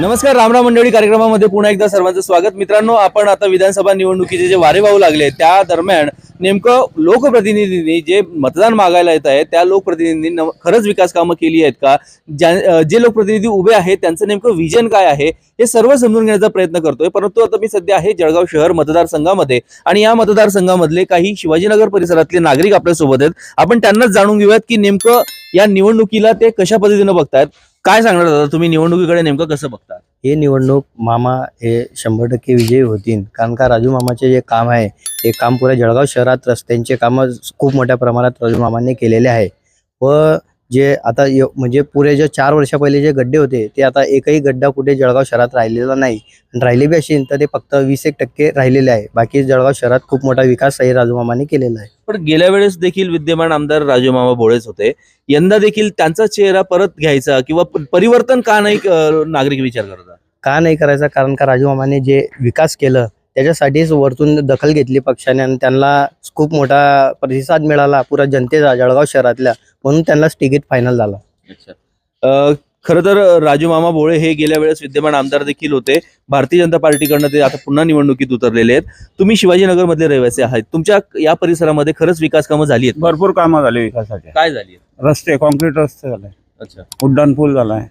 नमस्कार रामराम मंडळी. कार्यक्रमामध्ये पुन्हा एकदा सर्वांचं स्वागत. मित्रांनो आपण आता विधानसभा निवडणुकीचे जे वारे वाहू लागले त्या दरम्यान नेमकं लोकप्रतिनिधींनी जे मतदान मागायला येत आहे त्या लोकप्रतिनिधींनी खरंच विकास कामं केली आहेत का? ज्या जे लोकप्रतिनिधी उभे आहेत त्यांचं नेमकं विजन काय आहे हे सर्व समजून घेण्याचा प्रयत्न करतोय. परंतु आता मी सध्या आहे जळगाव शहर मतदारसंघामध्ये आणि या मतदारसंघामधले काही शिवाजीनगर परिसरातले नागरिक आपल्यासोबत आहेत. आपण त्यांनाच जाणून घेऊयात की नेमकं या निवडणुकीला ते कशा पद्धतीनं बघतायत. काय सांगणार दादा? तुम्ही निवडणुकीकडे नेमकं कसं बघता हे निवडणूक मामा हे शंभर टक्के विजयी होतील. कारण का राजू मामाचे जे काम आहे हे काम पुऱ्या जळगाव शहरात रस्त्यांचे कामं खूप मोठ्या प्रमाणात राजू मामांनी केलेले आहे. व जे आता य- म्हणजे पुरे जे चार वर्षा पहिले जे गड्डे होते ते आता एकही गड्डा कुठे जळगाव शहरात राहिलेला नाही. आणि राहिले बी असेल तर ते फक्त वीस एक टक्के राहिलेले आहे. बाकी जळगाव शहरात खूप मोठा विकास आहे राजू मामांनी केलेला आहे. पण गेल्या वेळेस देखील विद्यमान आमदार राजूमामा भोळेच होते. यंदा देखील त्यांचा चेहरा परत घ्यायचा किंवा परिवर्तन का नाही नागरिक विचार करतात? का नाही करायचा? कारण का राजू मामाने जे विकास केलं त्याच्यासाठीच वरतून दखल घेतली पक्षाने आणि त्यांना खूप मोठा प्रतिसाद मिळाला पुरा जनतेचा जळगाव शहरातल्या. म्हणून त्यांनाच तिकीट फायनल झाला. खरं तर राजू मामा भोळे हे गेल्या वेळेस विद्यमान आमदार देखील होते. भारतीय जनता पार्टीकडनं ते आता पुन्हा निवडणुकीत उतरलेले आहेत. तुम्ही शिवाजीनगर मधले रहिवासी आहात. तुमच्या या परिसरामध्ये खरंच विकास कामं झाली आहेत भरपूर कामं झाली. विकासाचे काय झाली रस्ते कॉन्क्रीट रस्ते झाले. अच्छा. उड्डाण पूल झालाय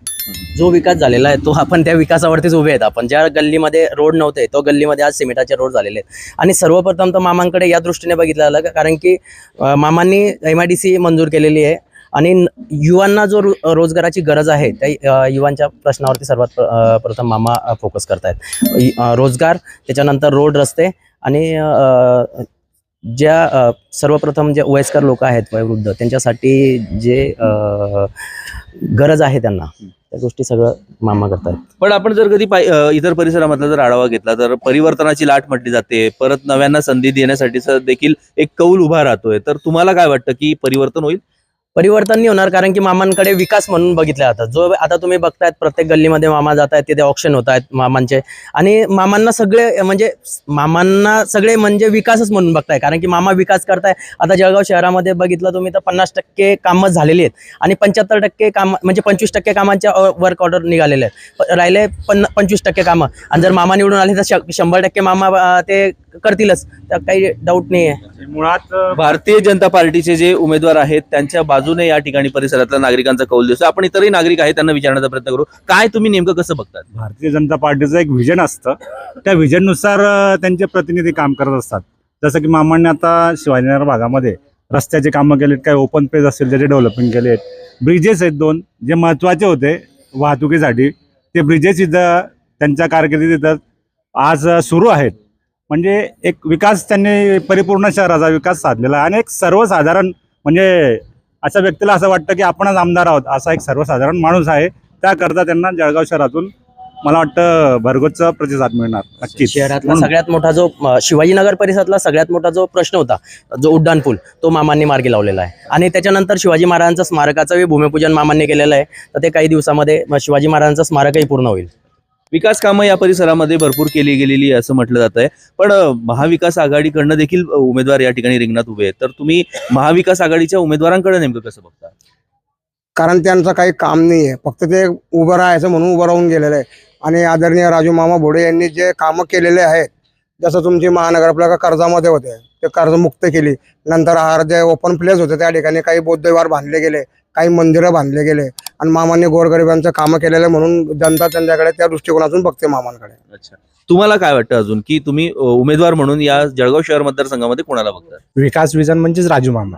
जो विकास झालेला आहे तो आपण त्या विकासावरतीच उभे आहेत. आपण ज्या गल्लीमध्ये रोड नव्हते तो गल्लीमध्ये आज सिमेंटाचे रोड झालेले आहेत. आणि सर्वप्रथम तर मामांकडे या दृष्टीने बघितलं आलं का- कारण की अं, मामांनी एम आय डी सी मंजूर केलेली आहे. आणि न- युवांना जो रो- रोजगाराची गरज आहे त्या अं, युवांच्या प्रश्नावरती सर्वात प्र- अं, प्रथम मामा फोकस करतायत. अं, रोजगार त्याच्यानंतर रोड रस्ते आणि अं, ज्या सर्वप्रथम जे वयस्कर लोक आहेत वयोवृद्ध त्यांच्यासाठी जे गरज आहे त्यांना त्या गोष्टी सगळं मामा करतात पण आपण जर कधी इतर परिसरामधला जर आढावा घेतला तर परिवर्तनाची लाट म्हटली जाते परत नव्यांना संधी देण्यासाठी देखील एक कौल उभा राहतोय. तर तुम्हाला काय वाटतं की परिवर्तन होईल? परिवर्तन नाही होणार कारण की मामांकडे विकास म्हणून बघितला जातात जो आता तुम्ही बघतायत प्रत्येक गल्लीमध्ये मामा जात आहेत तिथे ऑप्शन होत आहेत मामांचे. आणि मामांना सगळे म्हणजे मामांना सगळे म्हणजे विकासच म्हणून बघताय कारण की मामा विकास करताय. आता जळगाव शहरामध्ये बघितलं तुम्ही तर पन्नास टक्के कामं झालेली आहेत. आणि पंच्याहत्तर टक्के काम म्हणजे पंचवीस टक्के कामांच्या वर्क ऑर्डर निघालेले आहेत. राहिले पन्न पंचवीस टक्के कामं. आणि जर मामा निवडून आले तर श- शंभर टक्के मामा ते करतीलच. तर काही डाऊट नाही आहे मुळात भारतीय जनता पार्टीचे जे उमेदवार आहेत त्यांच्या बाजूने या ठिकाणी परिसरातल्या नागरिकांचा कौल दिसतो आपण इतरही नागरिक आहेत त्यांना विचारण्याचा प्रयत्न करू. काय तुम्ही नेमकं कसं बघतात? भारतीय जनता पार्टीचं एक व्हिजन असतं. त्या व्हिजननुसार त्यांचे प्रतिनिधी काम करत असतात. जसं की मामांनी आता शिवाजीनगर भागामध्ये रस्त्याचे कामं केलेत काही ओपन पेज असतील त्याचे डेव्हलपमेंट केले आहेत ब्रिजेस आहेत दोन जे महत्त्वाचे होते वाहतुकीसाठी ते ब्रिजेस इथं त्यांच्या कारकिर्दीत इथं आज सुरू आहेत. म्हणजे एक विकास त्यांनी परिपूर्ण शहराचा विकास साधलेला आहे. आणि एक सर्वसाधारण म्हणजे अशा व्यक्तीला असं वाटतं की आपणच आमदार आहोत असा एक सर्वसाधारण माणूस आहे. त्याकरता त्यांना जळगाव शहरातून मला वाटतं भरगोच प्रतिसाद मिळणार. नक्कीच. शहरातला सगळ्यात मोठा जो शिवाजीनगर परिसरातला सगळ्यात मोठा जो प्रश्न होता जो उड्डाण पूल तो मामांनी मार्गी लावलेला आहे. आणि त्याच्यानंतर शिवाजी महाराजांचं स्मारकाचं भूमिपूजन मामांनी केलेलं आहे. तर ते काही दिवसामध्ये शिवाजी महाराजांचं स्मारकही पूर्ण होईल. विकास कामं या परिसरामध्ये भरपूर केली गेलेली असं म्हटलं जात आहे पण महाविकास आघाडीकडनं देखील उमेदवार या ठिकाणी रिंगणात उभे आहेत. तर तुम्ही महाविकास आघाडीच्या उमेदवारांकडे नेमकं कसं बघता? कारण त्यांचं काही काम नाही आहे फक्त ते उभं राहायचं म्हणून उभं राहून गेलेलं आहे आणि आदरणीय राजू मामा भोडे यांनी जे कामं केलेले आहेत जसं तुमची महानगरपालिका कर्जामध्ये होते ते कर्ज मुक्त केली. नंतर हा जे ओपन प्लेस होते त्या ठिकाणी काही बौद्धविहार बांधले गेले. काही मंदिरं बांधले गेले. आणि मामांनी गोरगरिबांचं कामं केलेलं आहे म्हणून जनता त्यांच्याकडे त्या दृष्टिकोनातून बघते मामांकडे. अच्छा. तुम्हाला काय वाटतं अजून की तुम्ही अं, उमेदवार म्हणून या जळगाव शहर मतदारसंघामध्ये कोणाला बघता विकास विजन म्हणजेच राजू मामा.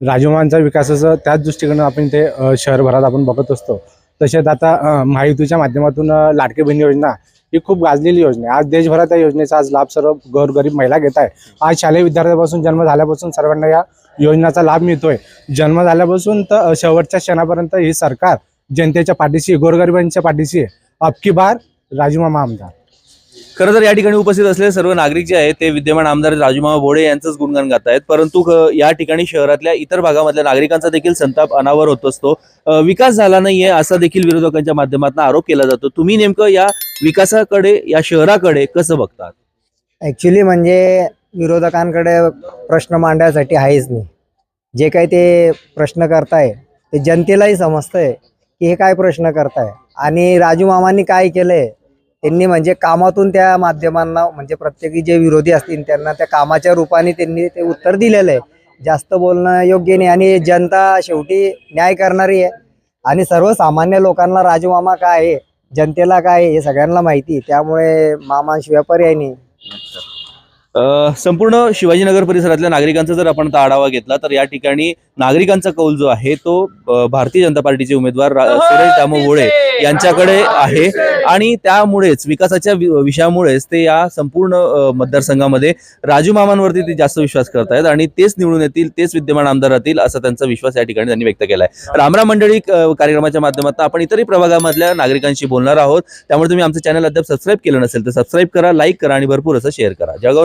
राजू मामांचा विकासाचं त्याच दृष्टिकोनं आपण ते अ, शहरभरात आपण बघत असतो. तसेच आता अ, महायुतीच्या माध्यमातून अ, लाडकी बहीण योजना ही खूप गाजलेली योजना आहे. आज देशभरात या योजनेचा आज लाभ सर्व गोरगरीब महिला घेत आहे आज शालेय विद्यार्थ्यापासून जन्म झाल्यापासून सर्वांना या योजनेचा लाभ मिळतोय. जन्म झाल्यापासून तर शेवटच्या क्षणापर्यंत ही सरकार जनतेच्या पाठीशी गोरगरिबांच्या पाठीशी आहे. अबकी बार राजू मामा आमदार. खरं तर या ठिकाणी उपस्थित असलेले सर्व नागरिक जे आहेत ते विद्यमान आमदार राजूमामा भोळे यांचंच गुणगान गात आहेत. परंतु या ठिकाणी शहरातल्या इतर भागामधल्या नागरिकांचा देखील संताप अनावर होत असतो. विकास झाला नाहीये असा देखील विरोधकांच्या माध्यमातून आरोप केला जातो. तुम्ही नेमकं या विकासाकडे या शहराकडे कसं बघतात? ॲक्च्युली म्हणजे विरोधकांकडे प्रश्न मांडण्यासाठी आहेच नाही जे काही ते प्रश्न करताय ते जनतेलाही समजतंय की हे काय प्रश्न करताय. आणि राजू मामांनी काय केलंय त्यांनी म्हणजे कामातून त्या माध्यमांना म्हणजे प्रत्येकी जे विरोधी असतील त्यांना त्या कामाच्या रूपाने त्यांनी ते उत्तर दिलेलं आहे जास्त बोलणं योग्य नाही आणि जनता शेवटी न्याय करणारी आहे. आणि सर्वसामान्य लोकांना राजू मामा काय आहे जनतेला काय आहे हे सगळ्यांना माहिती त्यामुळे मामांशिवाय पर्याय नाही संपूर्ण शिवाजीनगर परिसरातल्या नागरिकांचा जर आपण आढावा घेतला तर या ठिकाणी नागरिकांचा कौल जो आहे तो भारतीय जनता पार्टीचे उमेदवार सुरेश दामो भोळे यांच्याकडे आहे. आणि त्यामुळेच विकासाच्या विषयामुळेच ते या संपूर्ण मतदारसंघामध्ये राजू मामांवरती ते जास्त विश्वास करत आहेत आणि तेच निवडून येतील तेच विद्यमान आमदार राहतील असा त्यांचा विश्वास या ठिकाणी त्यांनी व्यक्त केलाय. रामराम मंडळी कार्यक्रमाच्या माध्यमातून आपण इतरही प्रभागामधल्या नागरिकांशी बोलणार आहोत. त्यामुळे तुम्ही आमचं चॅनल अद्याप सबस्क्राईब केलं नसेल तर सबस्क्राईब करा लाईक करा आणि भरपूर असं शेअर करा. जळगाव